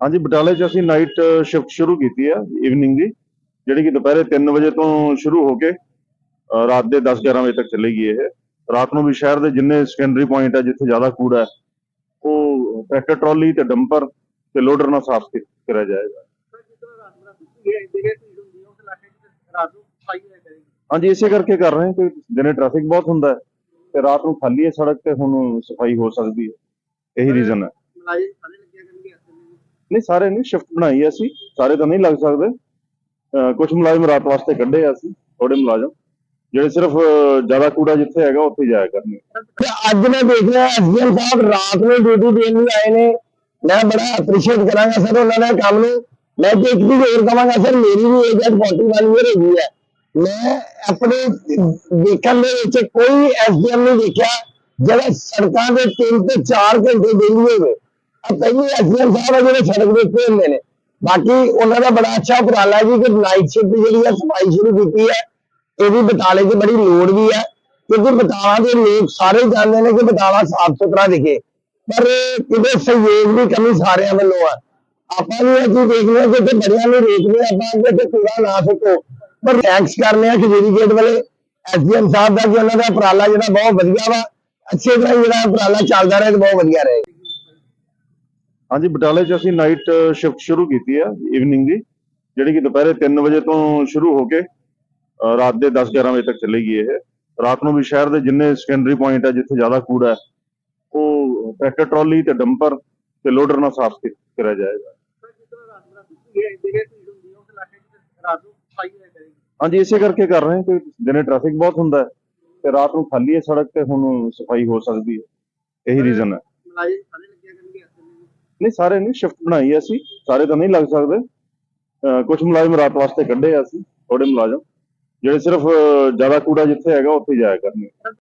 ਹਾਂਜੀ, ਬਟਾਲੇ 'ਚ ਅਸੀਂ ਨਾਈਟ ਸ਼ਿਫਟ ਸ਼ੁਰੂ ਕੀਤੀ ਹੈ ਈਵਨਿੰਗ ਦੀ, ਜਿਹੜੀ ਕਿ ਦੁਪਹਿਰੇ 3 ਵਜੇ ਤੋਂ ਸ਼ੁਰੂ ਹੋ ਕੇ ਰਾਤ ਦੇ 10-11 ਵਜੇ ਤੱਕ ਚੱਲੇਗੀ ਇਹ। ਰਾਤ ਨੂੰ ਵੀ ਸ਼ਹਿਰ ਦੇ ਜਿੰਨੇ ਸੈਕੰਡਰੀ ਪੁਆਇੰਟ ਹੈ ਜਿੱਥੇ ਜ਼ਿਆਦਾ ਕੂੜਾ ਹੈ ਉਹ ਟਰੈਕਟਰ ਟਰਾਲੀ ਤੇ ਡੰਪਰ ਤੇ ਲੋਡਰ ਨਾਲ ਸਾਫ਼ ਕਰਿਆ ਜਾਏਗਾ। ਹਾਂਜੀ, ਇਸੇ ਕਰਕੇ ਕਰ ਰਹੇ ਹਾਂ ਕਿ ਦਿਨੇ ਟ੍ਰੈਫਿਕ ਬਹੁਤ ਹੁੰਦਾ ਹੈ, ਤੇ ਰਾਤ ਨੂੰ ਖਾਲੀ ਹੈ ਸੜਕ ਤੇ ਹੁਣ ਸਫ਼ਾਈ ਹੋ ਸਕਦੀ ਹੈ। ਇਹੀ ਰੀਜ਼ਨ ਹੈ ਮਲਾਜ਼ਮ ਸਾਰੇ ਲੱਗਿਆ ਕਰਨਗੇ ਇਸ ਵੇਲੇ ਨਹੀਂ, ਸਾਰੇ ਨਹੀਂ ਸ਼ਿਫਟ ਬਣਾਈ ਹੈ ਅਸੀਂ, ਸਾਰੇ ਤਾਂ ਨਹੀਂ ਲੱਗ ਸਕਦੇ। ਕੁਝ ਮੁਲਾਜ਼ਮ ਰਾਤ ਵਾਸਤੇ ਕੱਢੇ ਆ ਅਸੀਂ ਥੋੜੇ ਮੁਲਾਜ਼ਮ, ਜਿਹੜੇ ਸਿਰਫ ਜ਼ਿਆਦਾ ਕੂੜਾ ਜਿੱਥੇ ਹੈਗਾ, ਉੱਥੇ ਜਾਇਆ ਕਰਨਗੇ। ਅੱਜ ਮੈਂ ਦੇਖ ਰਿਹਾ ਐਸਡੀਐਮ ਸਾਹਿਬ ਰਾਤ ਨੂੰ ਡਿਊਟੀ ਦੇਣ ਲਈ ਆਏ ਨੇ। ਮੈਂ ਬੜਾ ਅਪਰੀਸ਼ੀਏਟ ਕਰਾਂਗਾ ਸਰ ਉਹਨਾਂ ਦੇ ਕੰਮ ਨੂੰ। ਮੈਂ ਤੇ ਇੱਕ ਚੀਜ਼ ਹੋਰ ਕਹਾਂਗਾ ਸਰ, ਮੇਰੀ ਵੀ ਏਜ 41 ਈਅਰ ਹੈਗੀ ਹੈ ਮੈਂ ਆਪਣੇ ਦੇਖਣ ਦੇ ਵਿੱਚ ਕੋਈ ਐਸਡੀਐਮ ਨਹੀਂ ਦੇਖਿਆ, ਜਿਹੜਾ ਸੜਕਾਂ ਦੇ 3 ਤੇ 4 ਘੰਟੇ ਡੇਲੀ ਹੋਵੇ। ਆ ਪਹਿਲੀ ਐਸਡੀਐਮ ਸਾਹਿਬ ਆ ਜਿਹੜੇ ਸੜਕ ਦੇ ਉੱਤੇ ਹੁੰਦੇ ਨੇ ਬਾਕੀ ਉਹਨਾਂ ਦਾ ਬੜਾ ਅੱਛਾ ਉਪਰਾਲਾ ਜੀ ਕਿ ਨਾਈਟ ਸ਼ਿਫਟ ਜਿਹੜੀ ਹੈ ਸਫ਼ਾਈ ਸ਼ੁਰੂ ਕੀਤੀ ਹੈ ਇਹਦੀ ਬਟਾਲੇ 'ਚ ਬੜੀ ਲੋੜ ਵੀ ਹੈ ਕਿਉਂਕਿ ਬਟਾਲਾ ਦੇ ਲੋਕ ਸਾਰੇ ਜਾਣਦੇ ਨੇ ਕਿ ਬਟਾਲਾ ਸਾਫ਼ ਸੁਥਰਾ ਦਿਖੇ ਪਰ ਕਿਤੇ ਸਹਿਯੋਗ ਦੀ ਕਮੀ ਸਾਰਿਆਂ ਵੱਲੋਂ ਆ ਆਪਾਂ ਵੀ ਇਹ ਚੀਜ਼ ਦੇਖਦੇ ਹਾਂ ਕਿ ਇੱਥੇ ਬੜਿਆਂ ਨੂੰ ਰੋਕਦੇ ਆਪਾਂ ਕਿ ਇੱਥੇ ਕੂੜਾ ਨਾ ਸੁੱਟੋ ਪਰ ਥੈਂਕਸ ਕਰਨੇ ਆ ਖਜੂਰੀ ਗੇਟ ਵਾਲੇ ਐਸਡੀਐਮ ਸਾਹਿਬ ਦਾ ਕਿ ਉਹਨਾਂ ਦਾ ਉਪਰਾਲਾ ਜਿਹੜਾ ਬਹੁਤ ਵਧੀਆ ਵਾ ਅੱਛੇ ਤਰ੍ਹਾਂ ਜਿਹੜਾ ਉਪਰਾਲਾ ਚੱਲਦਾ ਰਹੇ ਤੇ ਬਹੁਤ ਵਧੀਆ ਰਹੇ ਹਾਂਜੀ, ਬਟਾਲੇ 'ਚ ਅਸੀਂ ਨਾਈਟ ਸ਼ਿਫਟ ਸ਼ੁਰੂ ਕੀਤੀ ਹੈ ਈਵਨਿੰਗ ਦੀ, ਜਿਹੜੀ ਕਿ ਦੁਪਹਿਰੇ 3 ਵਜੇ ਤੋਂ ਸ਼ੁਰੂ ਹੋ ਕੇ ਰਾਤ ਦੇ 10-11 ਵਜੇ ਤੱਕ ਚੱਲੇਗੀ ਇਹ। ਰਾਤ ਨੂੰ ਵੀ ਸ਼ਹਿਰ ਦੇ ਜਿੰਨੇ ਸੈਕੰਡਰੀ ਪੁਆਇੰਟ ਹੈ ਜਿੱਥੇ ਜ਼ਿਆਦਾ ਕੂੜਾ ਹੈ ਉਹ ਟਰੈਕਟਰ ਟਰਾਲੀ ਤੇ ਡੰਪਰ ਤੇ ਲੋਡਰ ਨਾਲ ਸਾਫ਼ ਕਰਿਆ ਜਾਏਗਾ। ਹਾਂਜੀ, ਇਸੇ ਕਰਕੇ ਕਰ ਰਹੇ ਹਾਂ ਕਿ ਦਿਨੇ ਟ੍ਰੈਫਿਕ ਬਹੁਤ ਹੁੰਦਾ ਹੈ, ਤੇ ਰਾਤ ਨੂੰ ਖਾਲੀ ਹੈ ਸੜਕ ਤੇ ਹੁਣ ਸਫ਼ਾਈ ਹੋ ਸਕਦੀ ਹੈ। ਇਹੀ ਰੀਜ਼ਨ ਹੈ। ਨਹੀਂ, ਸਾਰੇ ਨਹੀਂ ਸ਼ਿਫਟ ਬਣਾਈ ਹੈ ਅਸੀਂ, ਸਾਰੇ ਤਾਂ ਨਹੀਂ ਲੱਗ ਸਕਦੇ। ਕੁਝ ਮੁਲਾਜ਼ਮ ਰਾਤ ਵਾਸਤੇ ਕੱਢੇ ਆ ਅਸੀਂ ਥੋੜੇ ਮੁਲਾਜ਼ਮ, ਜਿਹੜੇ ਸਿਰਫ ਜ਼ਿਆਦਾ ਕੂੜਾ ਜਿੱਥੇ ਹੈਗਾ, ਉੱਥੇ ਜਾਇਆ ਕਰਨਗੇ।